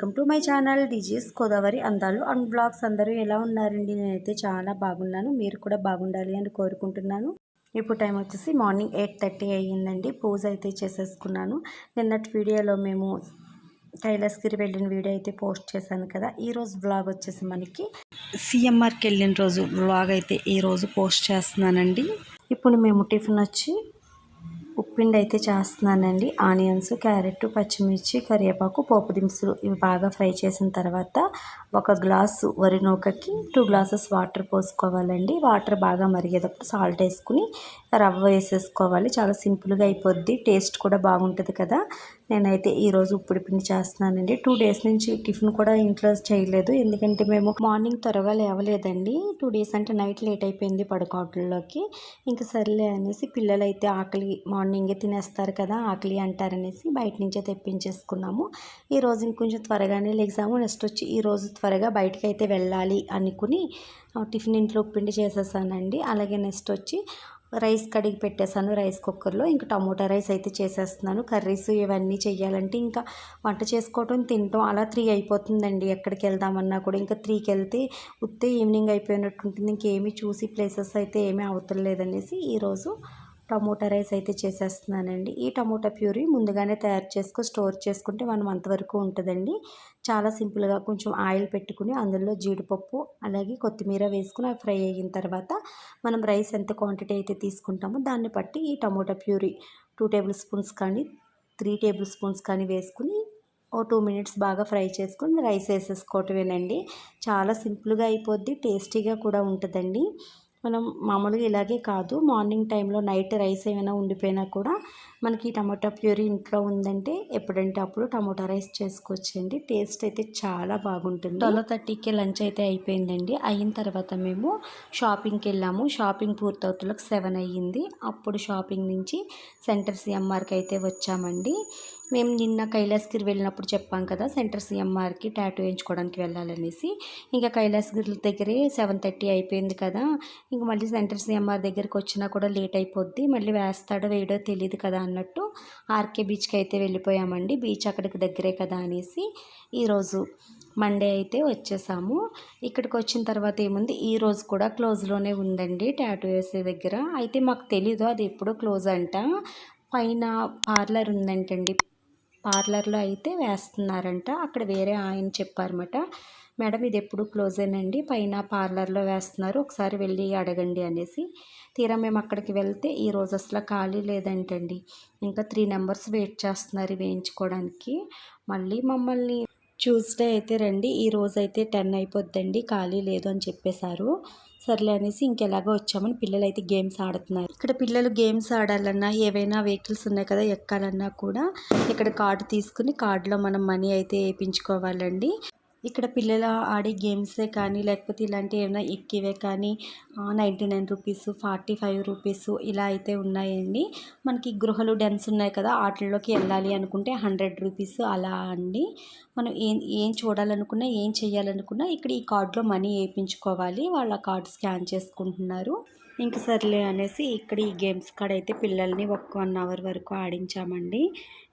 Welcome to my channel. Disease Godavari అందాలు and blogs. అందరూ ఎలా ఉన్నారండి? నేనైతే చాలా బాగున్నాను. మీరు కూడా బాగుండాలి అని కోరుకుంటున్నాను. ఇప్పుడు టైం వచ్చేసి మార్నింగ్ ఎయిట్ థర్టీ అయ్యిందండి. పూజ అయితే చేసేసుకున్నాను. నిన్నటి వీడియోలో మేము కైలాసగిరి వెళ్ళిన వీడియో అయితే పోస్ట్ చేశాను కదా. ఈరోజు బ్లాగ్ వచ్చేసి మనకి సిఎంఆర్కి వెళ్ళిన రోజు బ్లాగ్ అయితే ఈరోజు పోస్ట్ చేస్తున్నానండి. ఇప్పుడు మేము టిఫిన్ వచ్చి ఉప్పిండి అయితే చేస్తున్నానండి. ఆనియన్స్ క్యారెట్ పచ్చిమిర్చి కరివేపాకు పోపు దినుసులు ఇవి బాగా ఫ్రై చేసిన తర్వాత ఒక గ్లాసు వరి నూకకి టూ గ్లాసెస్ వాటర్ పోసుకోవాలండి. వాటర్ బాగా మరిగేటప్పుడు సాల్ట్ వేసుకుని రవ్వ వేసేసుకోవాలి. చాలా సింపుల్గా అయిపోద్ది. టేస్ట్ కూడా బాగుంటుంది కదా. నేనైతే ఈరోజు ఉప్పుడు పిండి చేస్తున్నానండి. టూ డేస్ నుంచి టిఫిన్ కూడా ఇంట్లో చేయలేదు. ఎందుకంటే మేము మార్నింగ్ త్వరగా లేవలేదండి. టూ డేస్ అంటే నైట్ లేట్ అయిపోయింది పడుకోవట్లోకి ఇంకా సర్లే అనేసి పిల్లలు అయితే ఆకలి మార్నింగే తినేస్తారు కదా ఆకలి అంటారనేసి బయట నుంచే తెప్పించేసుకున్నాము. ఈరోజు ఇంకొంచెం త్వరగానే లెగ్జాము నెక్స్ట్ వచ్చి ఈరోజు త్వరగా బయటకి అయితే వెళ్ళాలి అనుకుని టిఫిన్ ఇంట్లో పిండి చేసేసానండి. అలాగే నెక్స్ట్ వచ్చి రైస్ కడిగి పెట్టేశాను రైస్ కుక్కర్లో. ఇంకా టమోటా రైస్ అయితే చేసేస్తున్నాను. కర్రీస్ ఇవన్నీ చేయాలంటే ఇంకా వంట చేసుకోవటం తినటం అలా త్రీ అయిపోతుందండి. ఎక్కడికి వెళ్దామన్నా కూడా ఇంకా త్రీకి వెళ్తే ఉత్తే ఈవినింగ్ అయిపోయినట్టు ఉంటుంది. ఇంకేమీ చూసి ప్లేసెస్ అయితే ఏమీ అవుతలేదనేసి ఈరోజు టమోటా రైస్ అయితే చేసేస్తున్నానండి. ఈ టమోటా ప్యూరీ ముందుగానే తయారు చేసుకుని స్టోర్ చేసుకుంటే వన్ మంత్ వరకు ఉంటుందండి. చాలా సింపుల్గా కొంచెం ఆయిల్ పెట్టుకుని అందులో జీడిపప్పు అలాగే కొత్తిమీర వేసుకుని అవి ఫ్రై అయిన తర్వాత మనం రైస్ ఎంత క్వాంటిటీ అయితే తీసుకుంటామో దాన్ని బట్టి ఈ tomato puree two table spoons కానీ త్రీ టేబుల్ స్పూన్స్ కానీ వేసుకుని ఓ టూ మినిట్స్ బాగా ఫ్రై చేసుకుని రైస్ వేసేసుకోవటమేనండి. చాలా సింపుల్గా అయిపోద్ది టేస్టీగా కూడా ఉంటుందండి. మనం మామూలుగా ఇలాగే కాదు. మార్నింగ్ టైంలో నైట్ రైస్ ఏమైనా ఉండిపోయినా కూడా మనకి టమాటా ప్యూరీ ఇంట్లో ఉందంటే ఎప్పుడంటే అప్పుడు టమాటా రైస్ చేసుకోవచ్చండి. టేస్ట్ అయితే చాలా బాగుంటుంది. ట్వెల్వ్ థర్టీకి లంచ్ అయితే అయిపోయిందండి. అయిన తర్వాత మేము షాపింగ్కి వెళ్ళాము. షాపింగ్ పూర్తవుతులకు సెవెన్ అయ్యింది. అప్పుడు షాపింగ్ నుంచి సెంటర్ సిఎంఆర్కి అయితే వచ్చామండి. మేము నిన్న కైలాసగిరి వెళ్ళినప్పుడు చెప్పాం కదా సెంటర్ సిఎంఆర్కి టాటూ వేయించుకోవడానికి వెళ్ళాలనేసి. ఇంకా కైలాసగిరి దగ్గరే సెవెన్ థర్టీ అయిపోయింది కదా ఇంక మళ్ళీ సెంటర్ సిఎంఆర్ దగ్గరికి వచ్చినా కూడా లేట్ అయిపోద్ది. మళ్ళీ వేస్తాడో వేయడో తెలియదు కదా అన్నట్టు ఆర్కే బీచ్కి అయితే వెళ్ళిపోయామండి. బీచ్ అక్కడికి దగ్గరే కదా అనేసి ఈరోజు మండే అయితే వచ్చేసాము. ఇక్కడికి వచ్చిన తర్వాత ఏముంది? ఈ రోజు కూడా క్లోజ్లోనే ఉందండి టాటూ వేసే దగ్గర. అయితే మాకు తెలీదు అది ఎప్పుడో క్లోజ్ అంట. పైన పార్లర్ ఉందంటండి. పార్లర్లో అయితే వేస్తున్నారంట. అక్కడ వేరే ఆయన చెప్పారన్నమాట. మేడం ఇది ఎప్పుడు క్లోజ్ అయినండి పైన పార్లర్లో వేస్తున్నారు. ఒకసారి వెళ్ళి అడగండి అనేసి. తీరా మేము అక్కడికి వెళ్తే ఈ రోజు అసలు ఖాళీ లేదంటండి. ఇంకా త్రీ నెంబర్స్ వెయిట్ చేస్తున్నారు వేయించుకోవడానికి. మళ్ళీ మమ్మల్ని ట్యూస్డే అయితే రండి ఈ రోజు అయితే టెన్ అయిపోద్దండి ఖాళీ లేదు అని చెప్పేశారు. సర్లే అనేసి ఇంకెలాగో వచ్చామని పిల్లలు అయితే గేమ్స్ ఆడుతున్నారు. ఇక్కడ పిల్లలు గేమ్స్ ఆడాలన్నా ఏవైనా వెహికల్స్ ఉన్నాయి కదా ఎక్కాలన్నా కూడా ఇక్కడ కార్డు తీసుకుని కార్డులో మనం మనీ అయితే వేయించుకోవాలండి. ఇక్కడ పిల్లలు ఆడే గేమ్సే కానీ లేకపోతే ఇలాంటి ఏమైనా ఎక్కివే కానీ ninety nine rupees forty five rupees ఇలా అయితే ఉన్నాయండి. మనకి గృహలు డెన్స్ ఉన్నాయి కదా వాటిల్లోకి వెళ్ళాలి అనుకుంటే హండ్రెడ్ రూపీస్ అలా అండి. మనం ఏం ఏం చూడాలనుకున్నా ఏం చేయాలనుకున్నా ఇక్కడ ఈ కార్డులో మనీ వేయించుకోవాలి. వాళ్ళ కార్డు స్కాన్ చేసుకుంటున్నారు. ఇంక సర్లే అనేసి ఇక్కడ ఈ గేమ్స్ కాడ అయితే పిల్లల్ని ఒక వన్ అవర్ వరకు ఆడించామండి.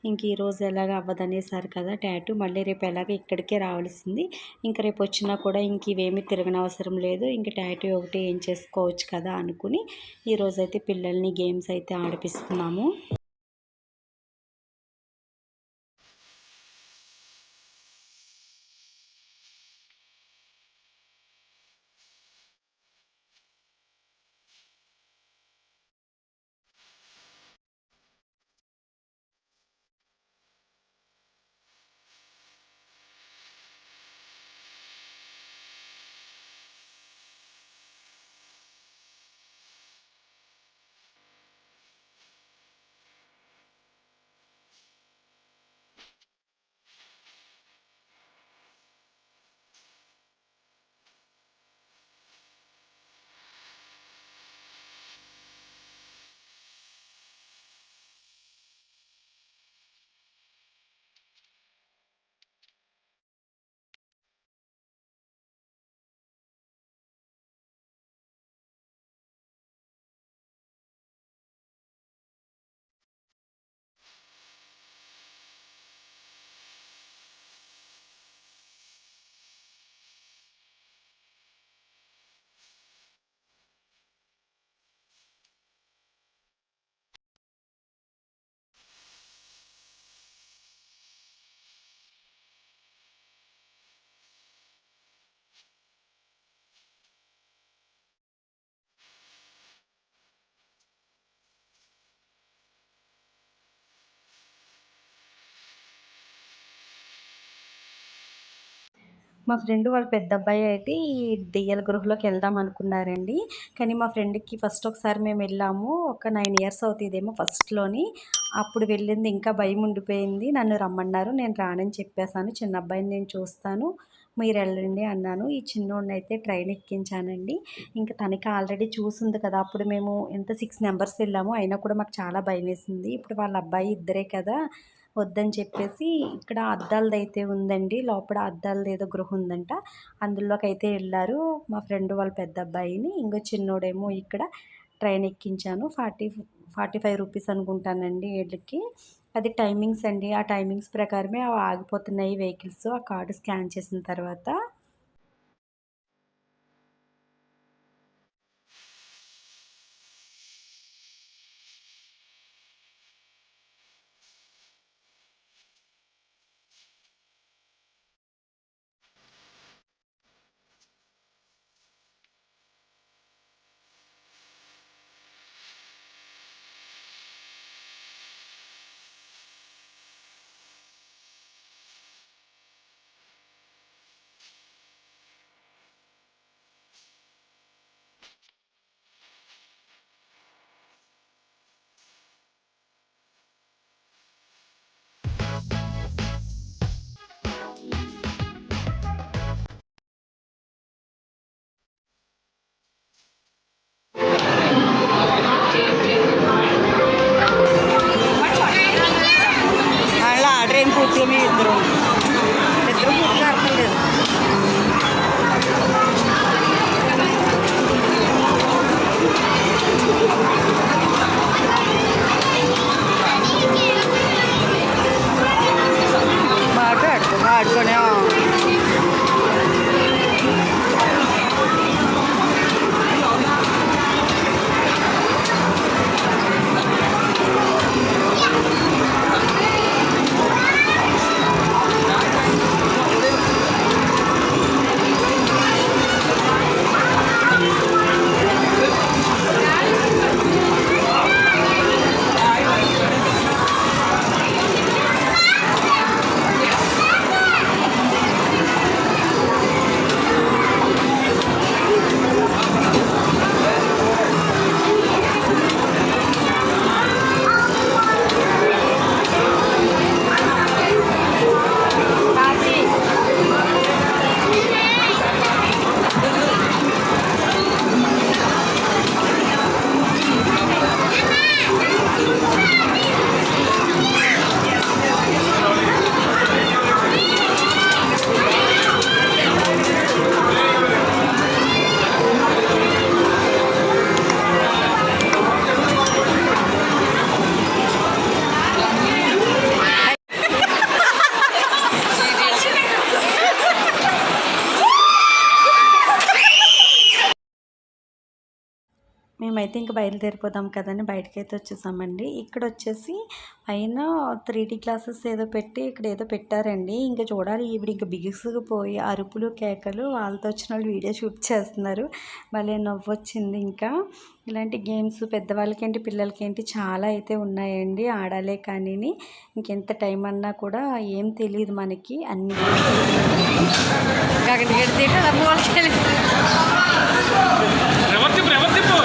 ఇంక ఈరోజు ఎలాగ అవ్వదనేసారు కదా టాటూ మళ్ళీ రేపు ఎలాగ ఇక్కడికే రావాల్సింది. ఇంక రేపు వచ్చినా కూడా ఇంక ఇవేమీ తిరగనవసరం లేదు. ఇంక టాటూ ఒకటి ఏం చేసుకోవచ్చు కదా అనుకుని ఈరోజైతే పిల్లల్ని గేమ్స్ అయితే ఆడిపిస్తున్నాము. మా ఫ్రెండ్ వాళ్ళ పెద్ద అబ్బాయి అయితే ఈ దెయ్యాల గృహలోకి వెళ్దాం అనుకున్నారండి. కానీ మా ఫ్రెండ్కి ఫస్ట్ ఒకసారి మేము వెళ్ళాము. ఒక నైన్ ఇయర్స్ అవుతుందేమో ఫస్ట్లోని. అప్పుడు వెళ్ళింది ఇంకా భయం ఉండిపోయింది. నన్ను రమ్మన్నారు. నేను రానని చెప్పేశాను. చిన్న అబ్బాయిని నేను చూస్తాను. మీరు వెళ్ళండి అన్నాను. ఈ చిన్నోడిని అయితే ట్రైన్ ఎక్కించానండి. ఇంకా తనకి ఆల్రెడీ చూసింది కదా. అప్పుడు మేము ఎంత సిక్స్ నెంబర్స్ వెళ్ళాము. అయినా కూడా మాకు చాలా భయం వేసింది. ఇప్పుడు వాళ్ళ అబ్బాయి ఇద్దరే కదా. వద్దని చెప్పేసి ఇక్కడ అద్దాలది అయితే ఉందండి. లోపల అద్దాలది ఏదో గృహ ఉందంట. అందులోకి అయితే వెళ్ళారు మా ఫ్రెండ్ వాళ్ళ పెద్ద అబ్బాయిని ఇంకో చిన్నోడేమో ఇక్కడ ట్రైన్ ఎక్కించాను. ఫార్టీ ఫార్టీ ఫైవ్ రూపీస్ అనుకుంటానండి వీళ్ళకి అది టైమింగ్స్ అండి. ఆ టైమింగ్స్ ప్రకారమే అవి ఆగిపోతున్నాయి వెహికల్స్. ఆ కార్డు స్కాన్ చేసిన తర్వాత మేమైతే ఇంకా బయలుదేరిపోదాం కదని బయటకైతే వచ్చేసామండి. ఇక్కడ వచ్చేసి పైన త్రీ డీ క్లాసెస్ ఏదో పెట్టి ఇక్కడ ఏదో పెట్టారండి. ఇంకా చూడాలి ఈవిడ ఇంకా బిగుసుకుపోయి అరుపులు కేకలు వాళ్ళతో వచ్చిన వాళ్ళు వీడియో షూట్ చేస్తున్నారు. భలే నవ్వొచ్చింది ఇంకా. ఇలాంటి గేమ్స్ పెద్దవాళ్ళకేంటి పిల్లలకేంటి చాలా అయితే ఉన్నాయండి ఆడాలే కానీ ఇంకెంత టైం అన్నా కూడా ఏం తెలియదు మనకి అన్ని. గగన్ గడితే కదా మూలకెళ్ళి ఎవరు తిప్పు ఎవరు తిప్పు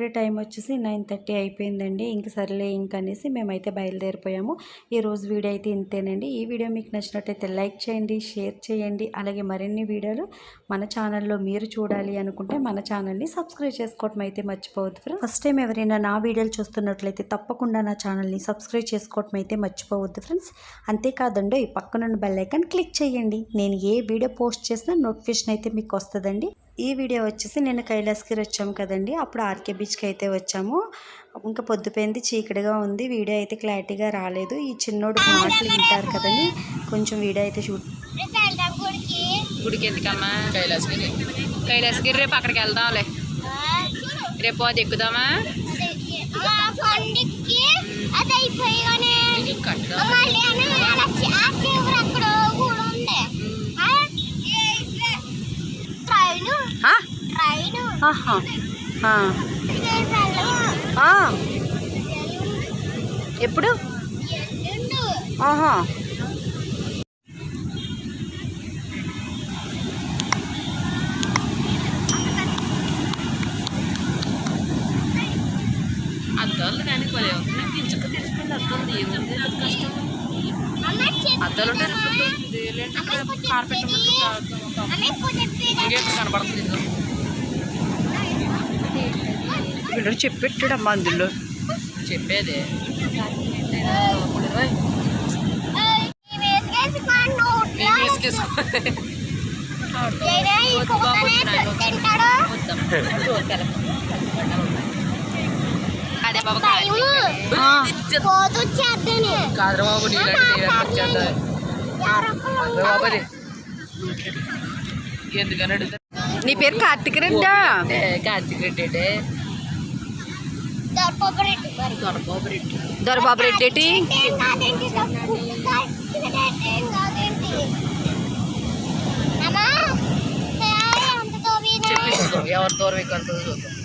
అప్పుడే టైం వచ్చేసి నైన్ థర్టీ అయిపోయిందండి. ఇంక సర్లే ఇంక అనేసి మేమైతే బయలుదేరిపోయాము. ఈ రోజు వీడియో అయితే ఇంతేనండి. ఈ వీడియో మీకు నచ్చినట్టయితే లైక్ చేయండి షేర్ చేయండి. అలాగే మరిన్ని వీడియోలు మన ఛానల్లో మీరు చూడాలి అనుకుంటే మన ఛానల్ని సబ్స్క్రైబ్ చేసుకోవటం అయితే మర్చిపోవద్దు ఫ్రెండ్స్ ఫస్ట్ టైం ఎవరైనా నా వీడియోలు చూస్తున్నట్లయితే తప్పకుండా నా ఛానల్ని సబ్స్క్రైబ్ చేసుకోవటం అయితే మర్చిపోవద్దు ఫ్రెండ్స్ అంతేకాదండి ఈ పక్కనున్న బెల్ ఐకాన్ క్లిక్ చేయండి. నేను ఏ వీడియో పోస్ట్ చేసినా నోటిఫికేషన్ అయితే మీకు వస్తుందండి. ఈ వీడియో వచ్చేసి నేను కైలాసగిరి వచ్చాము కదండి. అప్పుడు ఆర్కే బీచ్కి అయితే వచ్చాము. ఇంకా పొద్దుపోయింది చీకటిగా ఉంది. వీడియో అయితే క్లారిటీగా రాలేదు. ఈ చిన్నోడు మాటలు వింటారు కదండి. కొంచెం వీడియో అయితే షూట్ గుడికి ఎందుకమ్మా? కైలాసగిరి. కైలాసగిరి రేపు అక్కడికి వెళ్దాంలే. రేపు అది ఎక్కుదామా? అది మళ్ళీ అని అలా చి- ఆ చివరి అక్కడ కూడా ఉంది ఆ? ట్రైను ఆ? ట్రైను ఆహా. ఆ. విదేశాలు ఆ. ఎప్పుడు? ఆహా. అద్దాలు కానీ పదే దించక తెలిసిపోయింది అద్దం ఏంటంటే కష్టం. అద్దాలు ఉంటే అమ్మ ఇప్పుడు చెప్పేది కనబడుతుంది వీళ్ళు చెప్పెట్టాడమ్మా అందులో చెప్పేది ఏయ్, ఈ వేసుకేసుకొని నోట్లో ఏడే ఈ కుక్కనే తింటాడు అదే బాబు టైము పోతు చేద్దాని కాదరబాబు నీలాంటి బాబు ఎందుకని అడుగుతా నీ పేరు కార్తిక్ రెడ్డా కార్తిక్ రెడ్డి అంటే దొరపబరెట్టు మరి దొరబాబు రెడ్డి దొరబాబు రెడ్డి ఏంటి ఏం కాదేంటి ఏం కాదేంటి అమ్మా అంత తోవినా చెప్పిస్తాం ఎవరి దూరం ఇక్కడ చూద్దాం